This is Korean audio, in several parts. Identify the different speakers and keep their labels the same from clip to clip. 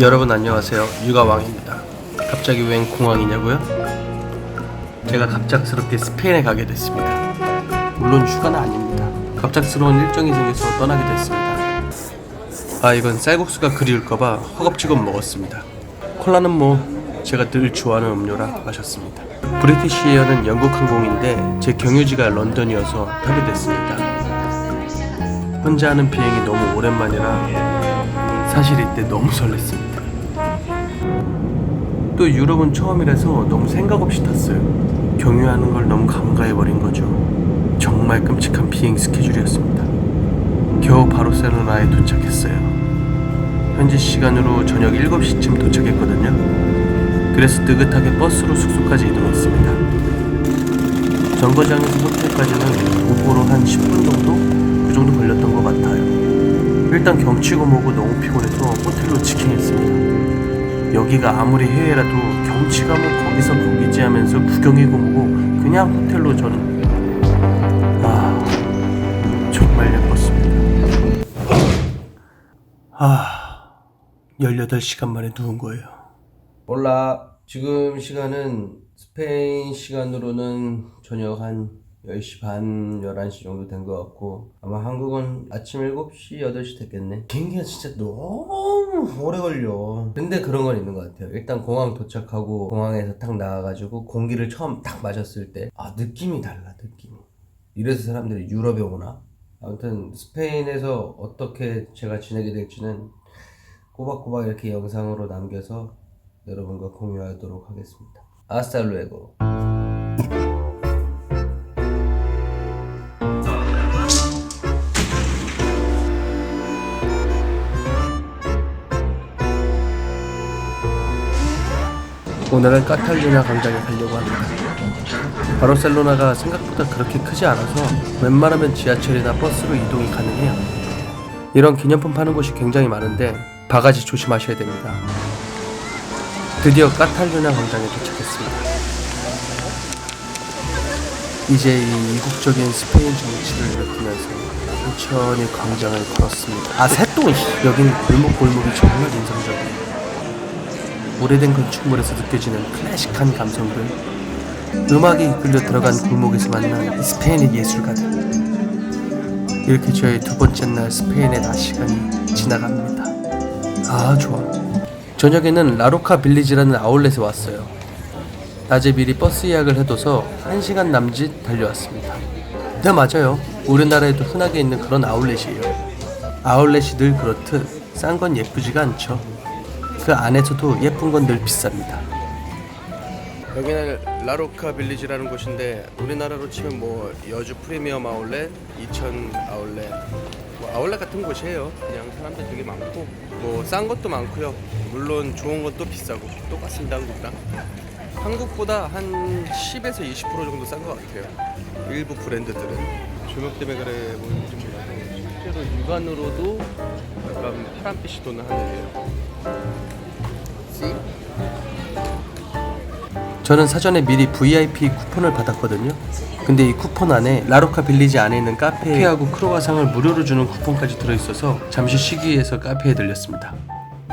Speaker 1: 여러분 안녕하세요. 육아왕입니다. 갑자기 웬 공항이냐고요? 제가 갑작스럽게 스페인에 가게 됐습니다. 물론 휴가는 아닙니다. 갑작스러운 일정이 생겨서 떠나게 됐습니다. 아 이건 쌀국수가 그리울까봐 허겁지겁 먹었습니다. 콜라는 뭐 제가 늘 좋아하는 음료라 마셨습니다. 브리티시 에어는 영국 항공인데 제 경유지가 런던이어서 타게 됐습니다. 혼자 하는 비행이 너무 오랜만이라 사실 이때 너무 설렜습니다. 또 유럽은 처음이라서 너무 생각 없이 탔어요. 경유하는 걸 너무 감가해버린 거죠. 정말 끔찍한 비행 스케줄이었습니다. 겨우 바르셀로나에 도착했어요. 현지 시간으로 저녁 7시쯤 도착했거든요. 그래서 느긋하게 버스로 숙소까지 이동했습니다. 정거장에서 호텔까지는 우보로 한 10분 정도? 그 정도 걸렸던 것 같아요. 일단 경치고 뭐고 너무 피곤해서 호텔로 직행했습니다. 여기가 아무리 해외라도 경치가 뭐 거기서 거기지 하면서 구경이고 뭐고 그냥 호텔로 저는 아 정말 예뻤습니다. 아 18시간 만에 누운 거예요. 몰라 지금 시간은 스페인 시간으로는 저녁 한 10시 반, 11시 정도 된 것 같고 아마 한국은 아침 7시, 8시 됐겠네. 비행기가 진짜 너무 오래 걸려. 근데 그런 건 있는 것 같아요. 일단 공항 도착하고 공항에서 딱 나와가지고 공기를 처음 딱 맞았을 때 아 느낌이 달라 느낌이. 이래서 사람들이 유럽에 오나? 아무튼 스페인에서 어떻게 제가 지내게 될지는 꼬박꼬박 이렇게 영상으로 남겨서 여러분과 공유하도록 하겠습니다. 아스탈루에고 오늘은 카탈루냐 광장에 가려고 합니다. 바르셀로나가 생각보다 그렇게 크지 않아서 웬만하면 지하철이나 버스로 이동이 가능해요. 이런 기념품 파는 곳이 굉장히 많은데 바가지 조심하셔야 됩니다. 드디어 카탈루냐 광장에 도착했습니다. 이제 이 이국적인 스페인 정치를 느끼면서 천천히 광장을 걸었습니다. 아, 새똥! 여긴 골목 골목이 정말 인상적이에요. 오래된 건축물에서 느껴지는 클래식한 감성들. 음악이 이끌려 들어간 골목에서 만난 이 스페인의 예술가들 이렇게 저의 두 번째 날 스페인의 낮 시간이 지나갑니다. 아 좋아. 저녁에는 라로카 빌리지라는 아울렛에 왔어요. 낮에 미리 버스 예약을 해둬서 1시간 남짓 달려왔습니다. 네 맞아요. 우리나라에도 흔하게 있는 그런 아울렛이에요. 아울렛이 늘 그렇듯 싼 건 예쁘지가 않죠 그 안에서도 예쁜 건 늘 비쌉니다. 여기는 라로카 빌리지라는 곳인데 우리나라로 치면 뭐 여주 프리미엄 아울렛, 이천 아울렛, 뭐 아울렛 같은 곳이에요. 그냥 사람들 되게 많고 뭐 싼 것도 많고요. 물론 좋은 것도 비싸고 똑같습니다 한국이랑. 한국보다 한 10에서 20% 정도 싼 것 같아요. 일부 브랜드들은 조명 때문에 그래 보이는지 몰라도 실제로 육안으로도 약간 파란빛이 도는 하늘이에요. 저는 사전에 미리 VIP 쿠폰을 받았거든요. 근데 이 쿠폰 안에 라로카 빌리지 안에 있는 카페하고 크로와상을 무료로 주는 쿠폰까지 들어있어서 잠시 쉬기 위해서 카페에 들렸습니다.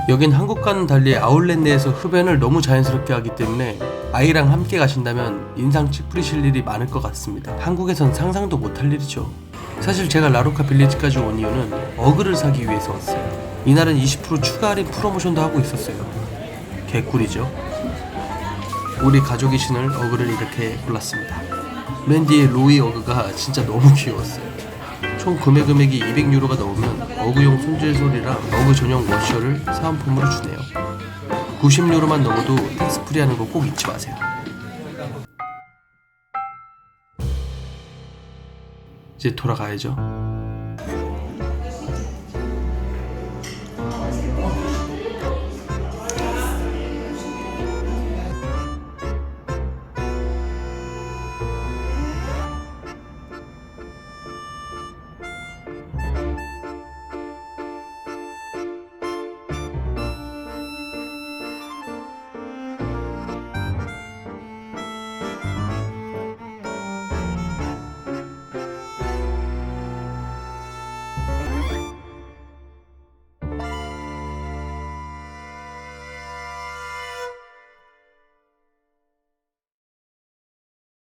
Speaker 1: 여긴 한국과는 달리 아울렛 내에서 흡연을 너무 자연스럽게 하기 때문에 아이랑 함께 가신다면 인상 찌푸리실 일이 많을 것 같습니다. 한국에선 상상도 못할 일이죠. 사실 제가 라로카 빌리지까지 온 이유는 어그를 사기 위해서 왔어요. 이날은 20% 추가 할인 프로모션도 하고 있었어요. 개꿀이죠. 우리 가족이 신을 어그를 이렇게 골랐습니다. 맨 뒤에 로이 어그가 진짜 너무 귀여웠어요. 총 구매 금액이 200유로가 넘으면 어그용 손질 소리랑 어그 전용 워셔를 사은품으로 주네요. 90유로만 넘어도 텍스프리 하는 거 꼭 잊지 마세요. 이제 돌아가야죠.